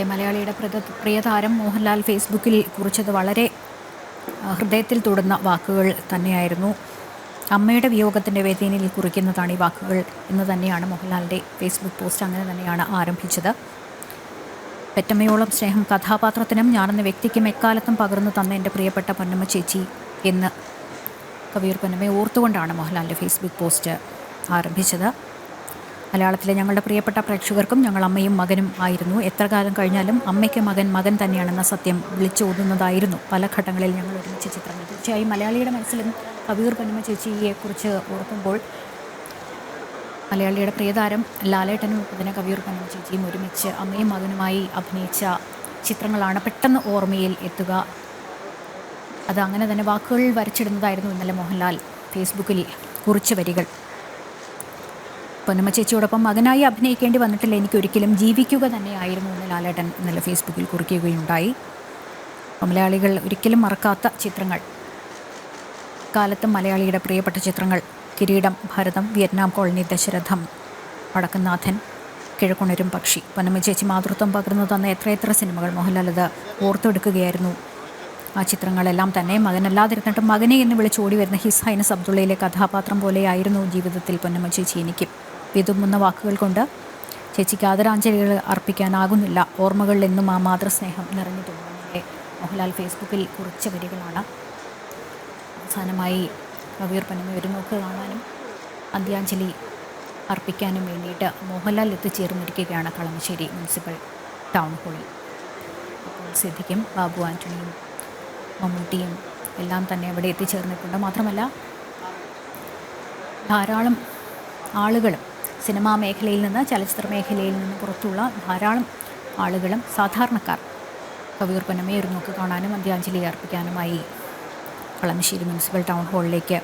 അതെ മലയാളിയുടെ പ്രിത- പ്രിയതാരം മോഹൻലാൽ ഫേസ്ബുക്കിൽ കുറിച്ചത് വളരെ ഹൃദയത്തിൽ തൊടുന്ന വാക്കുകൾ തന്നെയായിരുന്നു. അമ്മയുടെ വിയോഗത്തിന്റെ വേദനയിൽ കുറിക്കുന്നതാണ് ഈ വാക്കുകൾ എന്ന് തന്നെയാണ് മോഹൻലാലിന്റെ ഫേസ്ബുക്ക് പോസ്റ്റ് അങ്ങനെ തന്നെയാണ് ആരംഭിച്ചത്. പെറ്റമ്മയോളം സ്നേഹം കഥാപാത്രത്തിനും ഞാനെന്ന വ്യക്തിക്കും എക്കാലത്തും പകർന്നു തന്ന എന്റെ പ്രിയപ്പെട്ട പൊന്നമ്മ ചേച്ചി എന്ന് കവിയൂർ പൊന്നമ്മയെ ഓർത്തുകൊണ്ടാണ് മോഹൻലാലിന്റെ ഫേസ്ബുക്ക് പോസ്റ്റ് ആരംഭിച്ചത്. മലയാളത്തിലെ ഞങ്ങളുടെ പ്രിയപ്പെട്ട പ്രേക്ഷകർക്കും ഞങ്ങൾ അമ്മയും മകനും ആയിരുന്നു. എത്ര കാലം കഴിഞ്ഞാലും അമ്മയ്ക്ക് മകൻ മകൻ തന്നെയാണെന്ന സത്യം വിളിച്ചോതുന്നതായിരുന്നു പല ഘട്ടങ്ങളിൽ ഞങ്ങൾ ഒരുമിച്ച ചിത്രങ്ങൾ തീർച്ചയായും മലയാളിയുടെ മനസ്സിലും കവിയൂർ പനിമ ചേച്ചിയെക്കുറിച്ച് ഓർക്കുമ്പോൾ മലയാളിയുടെ പ്രിയതാരം ലാലേട്ടനും അതിനെ കവിയൂർ പനിമ ചേച്ചിയും ഒരുമിച്ച് അമ്മയും മകനുമായി അഭിനയിച്ച ചിത്രങ്ങളാണ് പെട്ടെന്ന് ഓർമ്മയിൽ എത്തുക. അത് അങ്ങനെ തന്നെ വാക്കുകൾ വരച്ചിടുന്നതായിരുന്നു ഇന്നലെ മോഹൻലാൽ. ഫേസ്ബുക്കിൽ കുറിച്ച വരികൾ. പൊന്നമ്മ ചേച്ചിയോടൊപ്പം മകനായി അഭിനയിക്കേണ്ടി വന്നിട്ടില്ല. എനിക്കൊരിക്കലും ജീവിക്കുക തന്നെയായിരുന്നു എന്ന് ലാലേട്ടൻ ഇന്നലെ ഫേസ്ബുക്കിൽ കുറിക്കുകയുണ്ടായി മലയാളികൾ ഒരിക്കലും മറക്കാത്ത ചിത്രങ്ങൾ. കാലത്തും മലയാളിയുടെ പ്രിയപ്പെട്ട ചിത്രങ്ങൾ. Kireedam Bharatham Vietnam colony Dasharatham Vadakkumnathan Kizhakkunarum Pakshi. Ponnamma ചേച്ചി മാതൃത്വം പകർന്നു തന്ന എത്രയെത്ര സിനിമകൾ മോഹൻലാൽ അത് ഓർത്തെടുക്കുകയായിരുന്നു. ആ ചിത്രങ്ങളെല്ലാം തന്നെ മകനല്ലാതിരുന്നിട്ടും മകനെ എന്ന് വിളിച്ചോടി വരുന്ന ഹിസ് ഹൈനസ് അബ്ദുള്ളയിലെ കഥാപാത്രം പോലെയായിരുന്നു ജീവിതത്തിൽ പൊന്നമ്മ ചേച്ചി എനിക്ക്. വിതുമ്പുന്ന വാക്കുകൾ കൊണ്ട് ചേച്ചിക്ക് ആദരാഞ്ജലികൾ അർപ്പിക്കാനാകുന്നില്ല. ഓർമ്മകളിൽ എന്നും ആ മാതൃസ്നേഹം നിറഞ്ഞു തോന്നുന്നത് മോഹൻലാൽ ഫേസ്ബുക്കിൽ കുറിച്ച വരികളാണ്. അവസാനമായി കവീർ പനമ ഒരു നോക്ക് കാണാനും അന്ത്യാഞ്ജലി അർപ്പിക്കാനും വേണ്ടിയിട്ട് മോഹൻലാൽ എത്തിച്ചേർന്നിരിക്കുകയാണ് കളമശ്ശേരി മുനിസിപ്പൽ ടൗൺ ഹാളിൽ. അപ്പോൾ സിദ്ധിക്കും ബാബു ആന്റണിയും മമ്മൂട്ടിയും എല്ലാം തന്നെ അവിടെ എത്തിച്ചേർന്നിട്ടുണ്ട്. മാത്രമല്ല ധാരാളം ആളുകളും സിനിമാ മേഖലയിൽ നിന്ന് ചലച്ചിത്ര മേഖലയിൽ നിന്ന് പുറത്തുള്ള ധാരാളം ആളുകളും സാധാരണക്കാർ കവിയൂർ പൊന്നമ്മയെ ഒരു നോക്ക് കാണാനും അന്ത്യാഞ്ജലി അർപ്പിക്കാനുമായി കളമശ്ശേരി മുനിസിപ്പൽ ടൗൺ ഹാളിലേക്ക്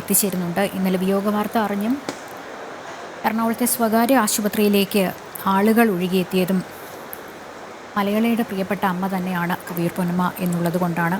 എത്തിച്ചേരുന്നുണ്ട്. ഇന്നലെ വിയോഗ വാർത്ത അറിഞ്ഞും എറണാകുളത്തെ സ്വകാര്യ ആശുപത്രിയിലേക്ക് ആളുകൾ ഒഴുകിയെത്തിയതും മലയാളിയുടെ പ്രിയപ്പെട്ട അമ്മ തന്നെയാണ് കവിയൂർ പൊന്നമ്മ എന്നുള്ളത് കൊണ്ടാണ്.